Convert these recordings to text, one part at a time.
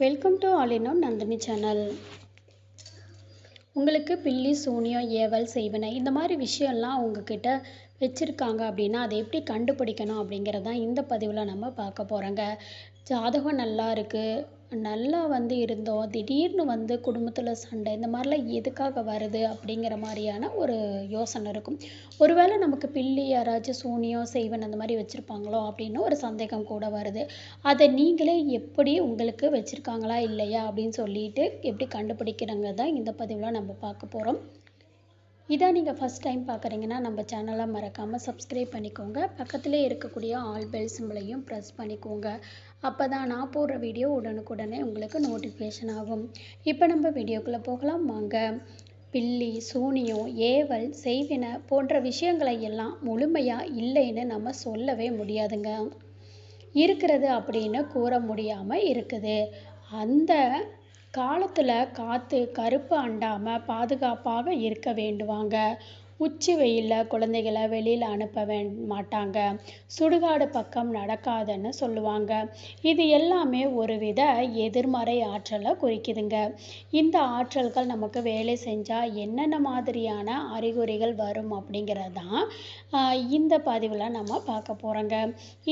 Welcome to all in one Nandini channel உங்களுக்கு பில்லி சூனியம் ஏவல் செய்வனை இந்த மாதிரி விஷயம்லாம் உங்ககிட்ட வச்சுருக்காங்க அப்படின்னா அதை எப்படி கண்டுபிடிக்கணும் அப்படிங்கிறதான் இந்த பதிவில் நம்ம பார்க்க போகிறோங்க ஜாதகம் நல்லா இருக்குது நல்லா வந்து இருந்தோம். திடீர்னு வந்து குடும்பத்தில் சண்டை இந்த மாதிரிலாம் எதுக்காக வருது அப்படிங்கிற மாதிரியான ஒரு யோசனை இருக்கும். ஒருவேளை நமக்கு பில்லி யாராச்சும் சூனியம் செய்வன் அந்த மாதிரி வச்சுருப்பாங்களோ அப்படின்னு ஒரு சந்தேகம் கூட வருது. அதை நீங்களே எப்படி உங்களுக்கு வச்சுருக்காங்களா இல்லையா அப்படின்னு சொல்லிட்டு எப்படி கண்டுபிடிக்கிறங்க தான் இந்த பதிவில் நம்ம பார்க்க போகிறோம் இதான் நீங்கள் ஃபஸ்ட் டைம் பார்க்குறீங்கன்னா நம்ம சேனலை மறக்காமல் சப்ஸ்கிரைப் பண்ணிக்கோங்க. பக்கத்திலே இருக்கக்கூடிய ஆல் பெல் சிம்பிளையும் ப்ரெஸ் பண்ணிக்கோங்க. அப்போ தான் நான் போடுற வீடியோ உடனுக்குடனே உங்களுக்கு நோட்டிஃபிகேஷன் ஆகும். இப்போ நம்ம வீடியோக்குள்ளே போகலாம். வாங்க. பில்லி சூனியம் ஏவல் செய்வினை போன்ற விஷயங்களை எல்லாம் முழுமையாக இல்லைன்னு நம்ம சொல்லவே முடியாதுங்க. இருக்கிறது அப்படின்னு கூற முடியாமல் இருக்குது. அந்த காலத்தில் காற்று கருப்பு அண்டாமல் பாதுகாப்பாக இருக்க வேண்டுவாங்க. உச்சி வெயிலில் குழந்தைகளை வெளியில் அனுப்ப வே மாட்டாங்க. சுடுகாடு பக்கம் நடக்காதுன்னு சொல்லுவாங்க. இது எல்லாமே ஒரு வித எதிர்மறை ஆற்றலை குறிக்குதுங்க. இந்த ஆற்றல்கள் நமக்கு வேலை செஞ்சால் என்னென்ன மாதிரியான அறிகுறிகள் வரும் அப்படிங்கிறது தான் இந்த பதிவில் நம்ம பார்க்க போகிறோங்க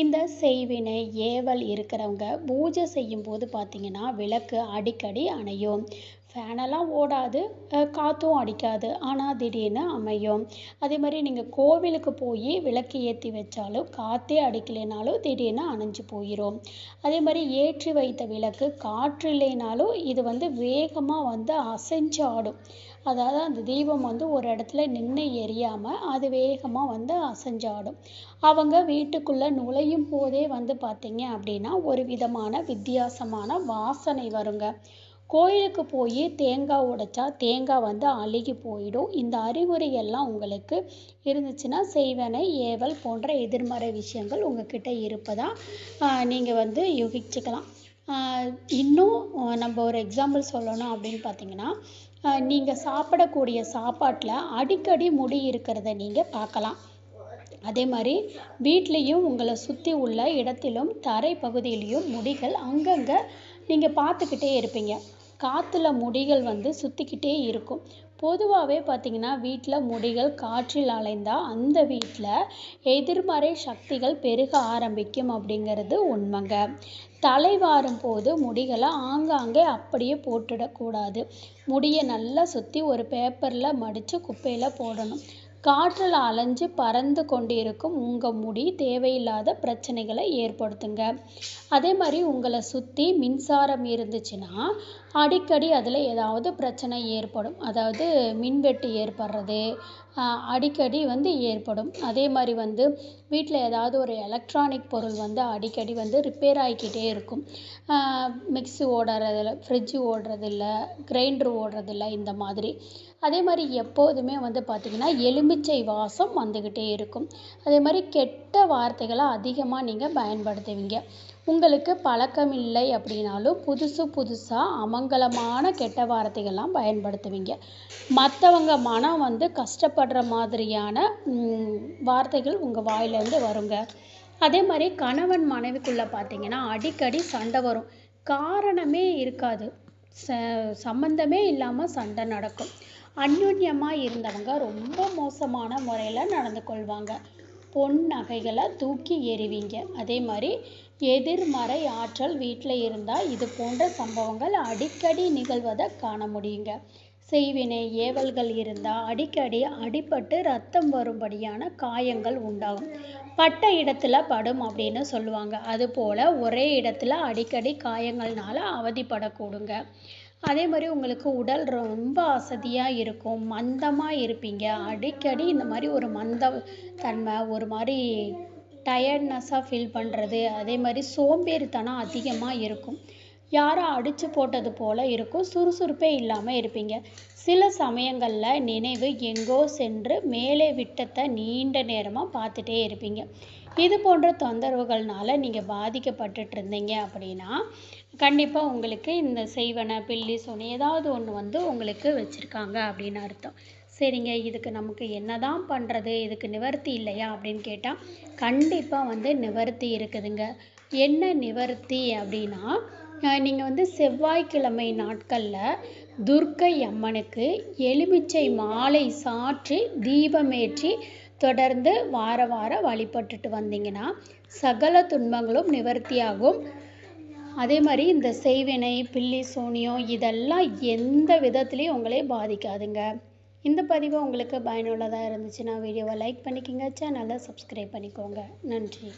இந்த செய்வினை ஏவல் இருக்கிறவங்க பூஜை செய்யும்போது பார்த்திங்கன்னா விளக்கு அடிக்கடி அணையும். ஃபேனெல்லாம் ஓடாது காற்றும் அடிக்காது. ஆனால் திடீர்னு அமையும். அதே மாதிரி நீங்கள் கோவிலுக்கு போய் விளக்கு ஏற்றி வச்சாலும் காற்றே அடிக்கலைனாலும் திடீர்னு அணைஞ்சு போயிடும் அதே மாதிரி ஏற்றி வைத்த விளக்கு காற்று இல்லைனாலும் இது வந்து வேகமாக வந்து அசைஞ்சு ஆடும். அதாவது அந்த தீபம் வந்து ஒரு இடத்துல நின்று எரியாமல் அது வேகமாக வந்து அசைஞ்சாடும் அவங்க வீட்டுக்குள்ளே நுழையும் போதே வந்து பார்த்தீங்க அப்படின்னா ஒரு விதமான வித்தியாசமான வாசனை வருங்க. கோயிலுக்கு போய் தேங்காய் உடைச்சா தேங்காய் வந்து அழுகி போயிடும். இந்த அறிகுறி எல்லாம் உங்களுக்கு இருந்துச்சுன்னா செய்வனை ஏவல் போன்ற எதிர்மறை விஷயங்கள் உங்ககிட்ட இருப்பதா நீங்கள் வந்து யூகிச்சுக்கலாம். இன்னும் நம்ம ஒரு எக்ஸாம்பிள் சொல்லணும் அப்படின்னு பார்த்தீங்கன்னா நீங்கள் சாப்பிடக்கூடிய சாப்பாட்டில் அடிக்கடி முடி இருக்கிறத நீங்கள் பார்க்கலாம் அதே மாதிரி வீட்லேயும் உங்களை சுற்றி உள்ள இடத்திலும் தரை பகுதியிலையும் முடிகள் அங்கங்கே நீங்கள் பார்த்துக்கிட்டே இருப்பீங்க. காற்றுல முடிகள் வந்து சுற்றிக்கிட்டே இருக்கும். பொதுவாகவே பார்த்திங்கன்னா வீட்டில் முடிகள் காற்றில் அலைந்தால் அந்த வீட்டில் எதிர்மறை சக்திகள் பெருக ஆரம்பிக்கும் அப்படிங்கிறது உண்மைங்க. தலை வாரும் போது முடிகளை ஆங்காங்கே அப்படியே போட்டுடக்கூடாது. முடியை நல்லா சுற்றி ஒரு பேப்பரில் மடித்து குப்பையில் போடணும். காற்றில் அலைஞ்சு பறந்து கொண்டிருக்கும் உங்கள் முடி தேவையில்லாத பிரச்சனைகளை ஏற்படுத்துங்க. அதே மாதிரி உங்களை சுற்றி மின்சாரம் இருந்துச்சுன்னா அடிக்கடி அதில் ஏதாவது பிரச்சனை ஏற்படும். அதாவது மின்வெட்டு ஏற்படுறது அடிக்கடி வந்து ஏற்படும். அதே மாதிரி வந்து வீட்டில் ஏதாவது ஒரு எலக்ட்ரானிக் பொருள் வந்து அடிக்கடி வந்து ரிப்பேர் ஆகிக்கிட்டே இருக்கும். மிக்ஸி ஓடுறதில்ல ஃப்ரிட்ஜு ஓடுறதில்ல கிரைண்டர் ஓடுறதில்ல இந்த மாதிரி. அதே மாதிரி எப்போதுமே வந்து பார்த்திங்கன்னா எலுமிச்சை வாசம் வந்துக்கிட்டே இருக்கும். அதே மாதிரி கெட்ட வார்த்தைகளை அதிகமாக நீங்கள் பயன்படுத்துவீங்க. உங்களுக்கு பழக்கம் இல்லை அப்படின்னாலும் புதுசு புதுசாக அமங்கலமான கெட்ட வார்த்தைகள்லாம் பயன்படுத்துவீங்க. மற்றவங்க மனம் வந்து கஷ்டப்படுற மாதிரியான வார்த்தைகள் உங்கள் வாயிலேருந்து வருங்க. அதே மாதிரி கணவன் மனைவிக்குள்ளே பார்த்தீங்கன்னா அடிக்கடி சண்டை வரும். காரணமே இருக்காது. ச சம்மந்தமே இல்லாமல் சண்டை நடக்கும். அந்யோன்யமாக இருந்தவங்க ரொம்ப மோசமான முறையில் நடந்து கொள்வாங்க. பொன் நகைகளை தூக்கி எறிவீங்க. அதே மாதிரி எதிர்மறை ஆற்றல் வீட்டில் இருந்தால் இது போன்ற சம்பவங்கள் அடிக்கடி நிகழ்வதை காண முடியுங்க. செய்வினை ஏவல்கள் இருந்தால் அடிக்கடி அடிபட்டு ரத்தம் வரும்படியான காயங்கள் உண்டாகும். பட்ட இடத்துல படும் அப்படின்னு சொல்லுவாங்க. அதுபோல் ஒரே இடத்துல அடிக்கடி காயங்கள்னால அவதிப்படக்கூடுங்க. அதே மாதிரி உங்களுக்கு உடல் ரொம்ப அசதியாக இருக்கும் மந்தமாக இருப்பீங்க. அடிக்கடி இந்த மாதிரி ஒரு மந்த தன்மை ஒரு மாதிரி டயர்ட்னஸாக ஃபீல் பண்ணுறது அதே மாதிரி சோம்பேறித்தனம் அதிகமாக இருக்கும். யாரோ அடித்து போட்டது போல் இருக்கும். சுறுசுறுப்பே இல்லாமல் இருப்பீங்க. சில சமயங்களில் நினைவு எங்கோ சென்று மேலே விட்டத்தை நீண்ட நேரமாக பார்த்துட்டே இருப்பீங்க. இது போன்ற தொந்தரவுகள்னால நீங்கள் பாதிக்கப்பட்டுட்டு இருந்தீங்க அப்படின்னா கண்டிப்பாக உங்களுக்கு இந்த செய்வனை பில்லி சொன்ன ஏதாவது ஒன்று வந்து உங்களுக்கு வச்சுருக்காங்க அப்படின்னு அர்த்தம். சரிங்க இதுக்கு நமக்கு என்ன தான் பண்ணுறது இதுக்கு நிவர்த்தி இல்லையா அப்படின்னு கேட்டால் கண்டிப்பாக வந்து நிவர்த்தி இருக்குதுங்க. என்ன நிவர்த்தி அப்படின்னா நீங்கள் வந்து செவ்வாய்க்கிழமை நாட்களில் துர்க்கை அம்மனுக்கு எலுமிச்சை மாலை சாற்றி தீபமேற்றி தொடர்ந்து வார வாரம் வழிபட்டுட்டு வந்தீங்கன்னா சகல துன்பங்களும் நிவர்த்தியாகும். அதே மாதிரி இந்த செய்வினை பில்லி சூனியம் இதெல்லாம் எந்த விதத்துலேயும் உங்களை பாதிக்காதுங்க. இந்த பதிவு உங்களுக்கு பயனுள்ளதாக இருந்துச்சுன்னா வீடியோவை லைக் பண்ணிக்கோங்க சேனலை சப்ஸ்கிரைப் பண்ணிக்கோங்க. நன்றி.